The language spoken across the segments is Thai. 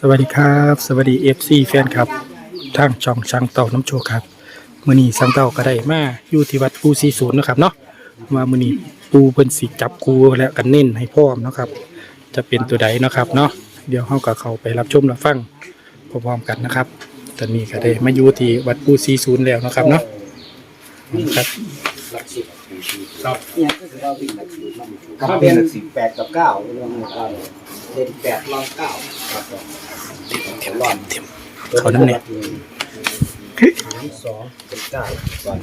สวัสดีครับ สวัสดีเอฟซีแฟนครับทางช่องช่างเต่าน้ำโชคครับมื้อนี้ช่างเต่าก็ได้มาอยู่ที่วัดปูศรีศูนย์นะครับเนาะว่ามื้อนี้ปูเพิ่นสิจับคูแล้วกันเน้นให้พร้อมเนาะครับ จะเป็นตัวใดเนาะครับเนาะเดี๋ยวเฮาก็เข้าไปรับชมรับฟังพร้อมๆกันนะครับ ตอนนี้ก็ได้มาอยู่ที่วัดปูศรีศูนย์แล้วเนาะครับเนาะครับเนี่ยก็คือเราวิ่งหลักสิบกับเป็นสิบแปดกับเก้าเรื่องของเรา เด่นแปดรองเก้าครับผมเข็มรอนเขานั่นเนี่ยสามสองเป็นเก้าก่อน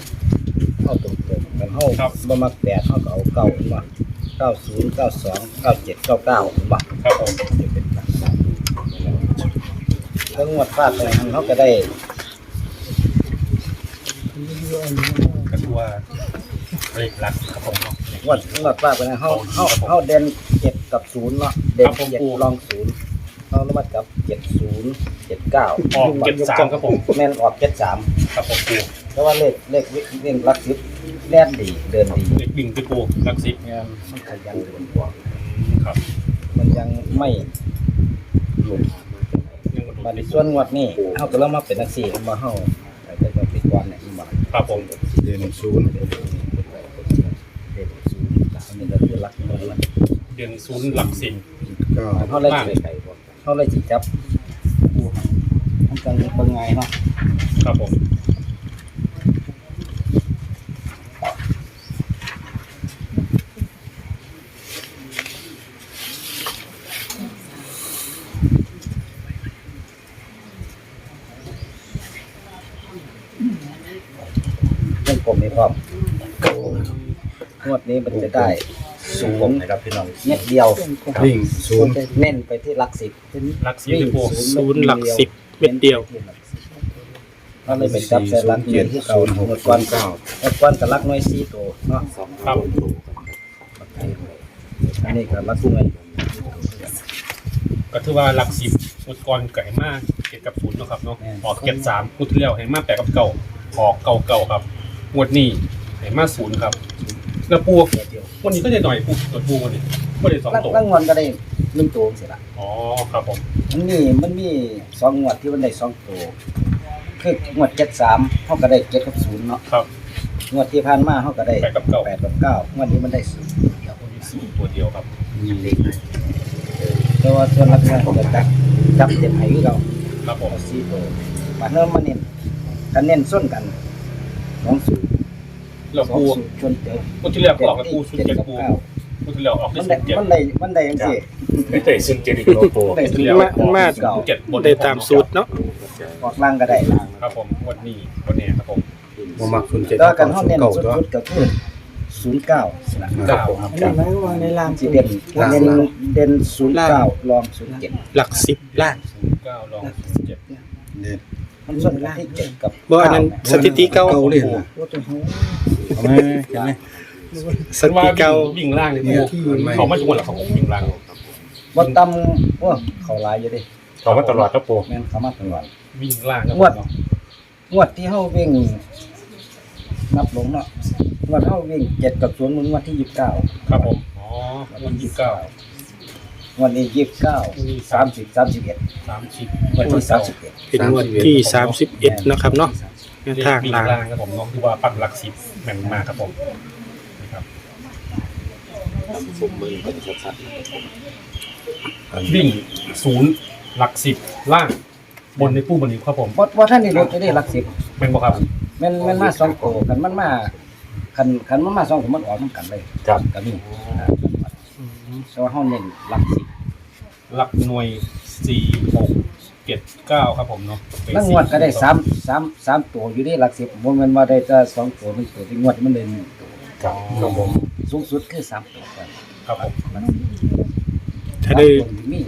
เข้าตรงตรงกันเข้าบ่มาแปดเข้าก็เอาเก้ามาเก้าศูนย์เก้าสองเก้าเจ็ดเก้าเก้าบ่ครับผมจะเป็นหลักสามแล้วงวดฟาดไปทางเขาก็ได้ก็คือว่าเลขหลักครับผมเนาะงวดงวดฟาดไปทางเขาเขาเขาเด่นเจ็ด กับศูนย์เนาะเด่นเจ็ดรองศูนย์เขาละมัดกับเจ็ดศูนย์เจ็ดเก้าออกเจ็ดสามครับผมแม่นออกเจ็ดสามครับผมปูเพราะว่าเลขเลขวิ่งเล่นรักสิบแล่นดีเดินดีเลขบิ่งคือปูหลักสิบเนี่ยมันขยันเดินกว่าครับมันยังไม่หลุด ยังบ่ถูกมาในส่วนงวดนี้เขาก็เริ่มมาเป็นนักสี่มาเฮาแต่ก็จะปิดวันเนี่ยอีกบาทครับผมเดือนศูนย์เดินเดินศูนย์อันนี้ก็คือรักเงินละ เดือนศูนย์หลักสิบก็เขาเลยสิไก่บ่เขาเลยสิจับผู้ให้มันกังเป็นไงเนาะครับผมเรื่องผมนี่พร้อมงวดนี้มันจะได้ สูงนะครับพี่น้องเม็ดเดียววิ่งศูนย์เน้นไปที่หลักสิบหลักสิบคือปูศูนย์หลักสิบเม็ดเดียวเขาเลยไปจับใส่หลักหน่วยที่เก่าหมดกวนเก่าหมดกวนกับหลักหน่วยสี่ตัวเนาะครับอันนี้ก็หลักหน่วยก็ถือว่าหลักสิบอุดกรไก่มากเจ็ดกับศูนย์เนาะครับเนาะออกเจ็ดสามอุดที่แล้วให้มาแปดกับเก่าออกเก่าเก่าครับงวดนี้ให้มาศูนย์ครับ แล้วปูวันนี้ก็จะหน่อยปูตัวปูวันนี้ก็ได้สองหลักตัวหลักงวดก็ได้หนึ่งตัวเสียละอ๋อครับผมมันมีมันมีสองงวดที่มันได้สองตัวคืองวดเจ็ดสามเขาก็ได้เจ็ดกับศูนย์เนาะครับงวดที่ผ่านมาเขาก็ได้แปดกับเก้าแปดกับเก้างวดนี้มันได้ศูนย์ศูนย์ตัวเดียวครับแต่ว่าส่วนหลักงวดเขาก็จับจับเจ็ดให้คือเราครับผมเอาสี่ตัวมาเริ่มมาเน้นกันเน้นส้นกันสองศูนย์ แล้วสองปูศูนย์ชนเดียวปูที่แล้วก็ออกกับปูชุดเจ็ดเจ็ดกับปูเก้าปูที่แล้วออกได้มันสุได้ดเจ็ดมันได้มันได้ยังสิไม่ได้สุดเจ็ดอีกโลโก้ได้สุดมามาเจ็ดบนได้ตามสูตรเนาะออกล่างก็ได้ครับผมวันนี้วันนี้ครับผมบ่มักศูนย์เจ็ดแล้วกันเขาศูนเน้นย์เก่าสุตัวดๆก็คือศูนย์เก้าเก้าอันนี้หมายว่าในล่างสิเด่นเด่นเด่นศูนย์เก้ารองศูนย์เจ็ดหลักสิบล่างเก้าลองเจ็ดเด็ด มันส่วนกันที่เจ็ดกับบ่อันนั้นสถิติเก่าเก่าเลยนะว่าตัวเขาเอาไหมเห็นไหมสถิติเก่าวิ่งล่างเลยเนี่ยปูเขาไม่ชวนหรอกเขาวิ่งล่างบ่ต่ำว่าเขาหลายอยู่ดิเขามาตลอดครับปูแม่นเขามาตลอดวิ่งล่างครับงวดงวดที่เฮาวิ่งนับลงเนาะงวดเฮาวิ่งเจ็ดกับศูนย์มันงวดที่ยี่สิบเก้าครับผมอ๋อวันที่เก้าง วดนี้ยี่สิบเก้าสามสิบสามสิบเอ็ดสามสิบงวดที่สามสิบเอ็ดเป็นงวดที่สามสิบเอ็ดนะครับเนาะแนวทางวิ่งล่างล่างครับผมน้องคือว่าปักหลักสิบแม่นมากครับผมนะครับวิ่งศูนย์หลักสิบล่าง บนในปูบนนี้ครับผมบ่บ่ท่านนี่รถจะได้หลักสิบแม่นบ่ครับแม่นแม่นมาสองโตกันมันมาคันคันมันมาสองตัวมันออกนำกันเลย ครับก็มีนะแต่ว่าเฮาเน้นหลักสิบ หลักหน่วยสี่หกเจ็ดเก้าครับผมเนาะแล้วงวดก็ได้สามสามสามตัวอยู่ที่หลักสิบบ่แม่นว่าได้แต่สองตัวหนึ่งตัวที่งวดมันได้หนึ่งตัวครับครับผมสูงสุดคือสามตัวก่อนครับผมหลักสิบถ้าได้บางตัวมี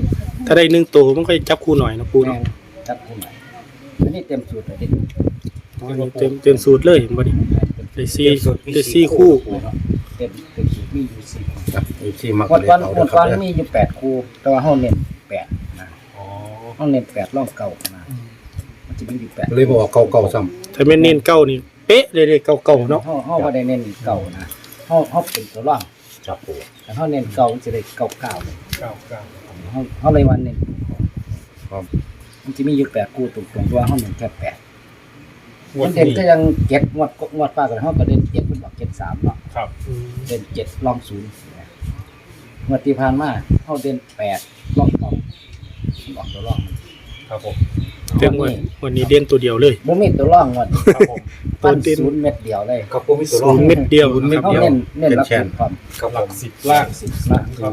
ถ้าได้หนึ่งตัวมันก็จับคู่หน่อยนะปูแม่เนาะนจับคู่ใหม่อันนี้เต็มสูตรเลยดิเต็มเต็มสูตรเลยเห็นบ่ดิได้สี่ได้สี่คู่เต็มเต็มสูตรมีอยู่สี่ครับไอ้ที่มักงวดเลยก่อนเขางเด้วอดคก่รัอบนเด้อมีอยู่แปดคู่แต่ว่าเฮาเน้นแปดนะอ๋อเฮาเน้นแปดร่องเก่านะมันจะมีอยู่แปดเลยบอกเก่าเก่าๆซ้ถ้าไม่เน้นเก้านี่เป๊ะเลยเลยเก่าเก่าๆเนาะเฮาเฮาบ่ได้เน้นเก่านะเฮาเฮาเป็นตัวร่องครับผมแต่เฮาเน้นเก่ามันจะได้เก่าเก่าเลยเก้าเก้าเฮาเฮาเลยวันเน้นครับมันจะมีอยู่แปดคู่ตรงๆตัวห้องหนึ่งแค่แปดงวมัดนเด่นนี้ก็ยังเจ็ดงวดงวดป้ากันห้องก็เด่นเจ็ดมันบอกเจ็ดสามเนาะ ครับ เด่นเจ็ดลองศูนย์งวดที่ผ่านมาเขาเด่นแปดลองเก้ามันออกตัวร่องมัน ครับผมเรื่องวันวันนี้เด่นตัวเดียวเลย บ่มีตัวร่องงวดครับผม ตัวปั้นเด่น ศูนย์เม็ดเดียวเลยครับผมมีตัวรศูองนย์เม็ดเดียวศูนย์เม็ด เขาเดียวเน้นเน้นเป็นรับแชสินบความครับหผลัมกสิบล่างสิบล่างครับ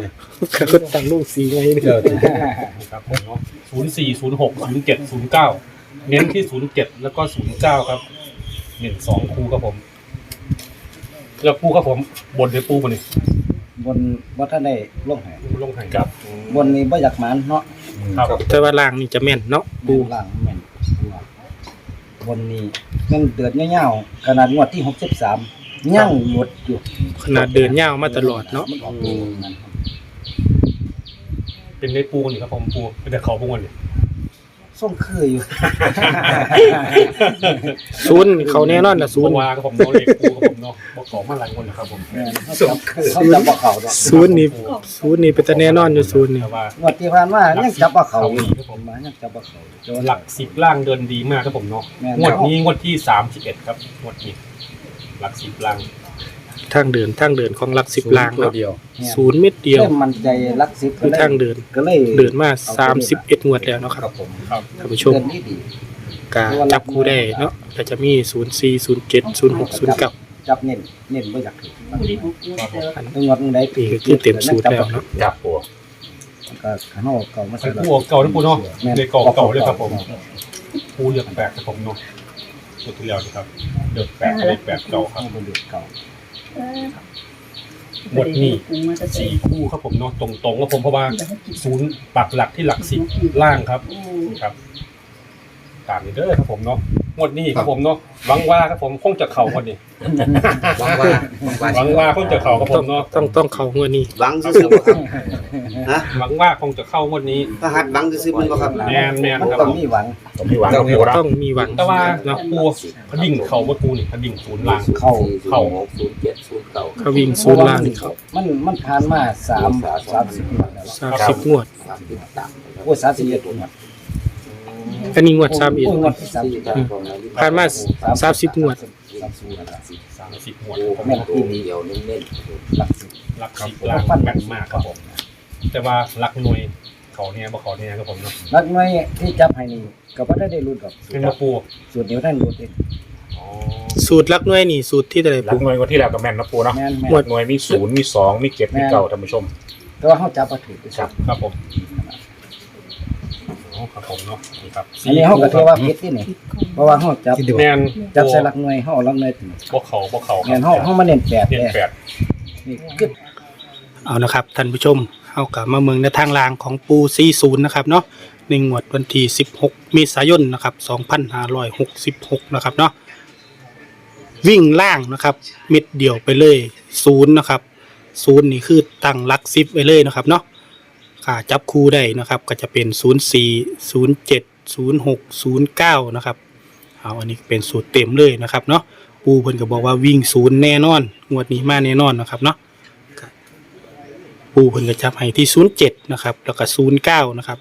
ก็ตั้งลูกสีไงเนี่ยเจอครับผมเนาะศูนย์สี่ศูนย์หกศูนย์เจ็ดศูนย์เก้าเน้นที่ศูนย์เจ็ดแล้วก็ศูนย์เก้าครับเน้นสองคู่ครับผม แล้วคู่ครับผมบนหรือปูบนนี่บนว่าท่านได้ลงให้ลงหายกับบนนี้บ่อยากหมานเนาะครับแต่ว่าล่างนี่จะแม่นเนาะปูปูล่างแม่นตัวบนนี้แม่นเดือดเงี้ยวๆขนาดงวดที่หกสิบสามย่างหมดอยู่ขนาดเดินยาวมาตลอดเนาะมันออกตัวนั้นครับเป็นในปูนี่ครับผมปูเป็นแต่เขาปูกันนี่ ส่งคืออยู่ ศูนย์เขาแน่นอนละศูปูนย์วาครับผมเนาะเล็กปูครับผมเนาะบอกของมาหลายคนนะครับผมแม่นเขาจับเขาจับปลาเขาดอกศูนย์นี่ศูนย์นี่เป็นแต่แน่นอนอยู่ศูนย์นี่แต่ว่างวดที่ผ่านมายังจับปลาเขาอยู่ผมมายังจับปลาเขาอยู่แต่ว่าหลักสิบล่างเดินดีมากครับผมเนาะแม่น งวดนี้งวดที่สามสิบเอ็ดครับงวดนี้หลักสิบล่าง ทางเดินทางเดินของหลักสิบล่างตัวเนาะเดียวศูนย์เม็ดเดียว เริ่มมั่นใจรักสิบก็คือเลยทางเดิน ก็เลยเดินมาสามสิบเอ็ดงวดแล้วเนาะคครัรับบผมครับ ท่านผู้ชมเดินดีดีกาจับคู่ได้เนาะก็จะมีศูนย์สี่ศูนย์เจ็ดศูนย์หกศูนย์เก้าจับเน้นเน้นบ่อยากถือครับผมจังหวัดใดนี่ก็คือเต็มสูตรแล้วเนาะจับปูก็ข้างนอกเก่ามาไอ้ใส่ปูเก่าทั้งปูเนาะแม่นเลยเก่าเก่าเลยครับผมปูเลือกแปดครับผมเนาะตัวที่แล้วนะครับเลือกแปดเลยแปดเก่าครับข้างบนเดือดเก่า หมดนี่สี่คู่ครับผมเนาะตรงๆครับผมเพราะว่าศูนย์ปักหลักที่หลักสิบล่างครับนะครับตามนี้เด้อครับผมเนาะ หมดนี่ครับผมเนาะหวังว่าครับผมคงจะเข่าคนนี้หวังว่าหวังว่าหวังว่าคงจะเข่าครับผต้องมเนาะต้องต้องเขางวดนี้หวังซื้อๆบ่ครับฮะหวังว่าคงจะเข้างวดนี้พระหัตถ์หวังซื้อๆมันบ่ครับแมนแมนมันครับต้องผมมีหวังผมมีหวังปูนะต้องมีหวังแต่ว่าเนาะปูพดิ่งเข่าวัดปูนี่พดิ่งศูนย์ล่างเข้าเข้าศูนย์เจ็ดศูนย์เก้าเขาวิ่งศูนย์ล่างนี่เขามันมันผ่านมาสามสามสิบงวดแล้วสามสิบงวดสามสิบต่างโอ้ยสามสิบเอ็ดงวด อันนี้งวดสามเอ็ดโยงวดที่สามสิบสี่เอ็ดการของผ่านมาสามสิบงวด สามสิบงวดแล้วสามสิบหมวดโอ้ครับแม่นตัวเดียวเน้นหลักสิบหลักสิบล่างแม่นมากครับผม แต่ว่าหลักหน่วยเขาเนี่ยบ่เขาเนี่ยครับผมเนาะนักน้อยที่จับให้นี่ก็บ่ได้ได้รุ่นกับเป็นมาปูสูตรเดียวท่านรุ่นเองอ๋อสูตรลักน้อยนี่สูตรที่เท่าไหร่หลัปูกหน่วยกว่าที่แล้วกับแม่นนะปูเนาะแม่นแม่หมวดนหน่วยมีศูนย์มีสองมีเจ็ดมีเก้าท่านผู้ชม แต่ว่าเขาจับมาถือไปครัจับบครับผมอ๋อ ครับผมเนาะนี่ครับอันนี้เขาก็ถือว่าผิดที่นี่ เพราะว่าเขาจับแมนจับใส่หลักหน่วยเขาเอาหลักหน่วยถึงบ่เขาบ่เขาคแม่รันเขาเขามาเน้นแปดเรียนเลยแปดนี่คือเอานะครับท่านผู้ชมเอากลับมาเมืองในทางลางของปู40นะครับเนาะในงวดวันที่ 16 เมษายนนะครับ2566นะครับเนาะวิ่งล่างนะครับเม็ดเดียวไปเลยศูนย์นะครับศูนย์นี่คือตั้งหลักซิปไว้เลยนะครับเนาะ ค่ะจับคู่ได้นะครับก็จะเป็น 04 07 06 09นะครับเอาอันนี้เป็นสูตรเต็มเลยนะครับเนาะปูเพิ่นก็บอกว่าวิ่งศูนย์แน่นอนงวดนี้มาแน่นอนนะครับเนาะปูเพิ่นก็จับให้ที่ 07นะครับแล้วก็09นะครับ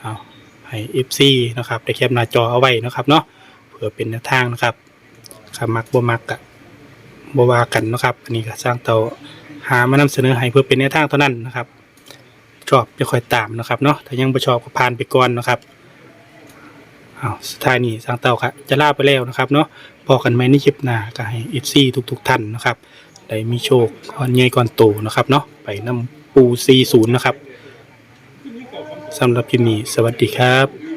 เอาให้ FC นะครับได้แคปหน้าจอเอาไว้นะครับเนาะเพื่อเป็นแนวทางนะครับขามักบ่มักกะบ่ว่ากันนะครับ อันนี้ก็สร้างเตาหามานำเสนอให้เพื่อเป็นแนวทางเท่านั้นนะครับ ชอบจะค่อยตามนะครับเนาะถ้ายังบ่ชอบก็ผ่านไปก่อนนะครับเอาสุดท้ายนี้สางเตาครับจะลาไปแล้วนะครับเนาะพอกันไหมในคลิปหน้าก็ให้เอฟซีทุกๆท่านนะครับได้มีโชคก่อนใหญ่ก่อนโตนะครับเนาะไปนำปูซีศูนะครับสำหรับคลิปนี้สวัสดีครับ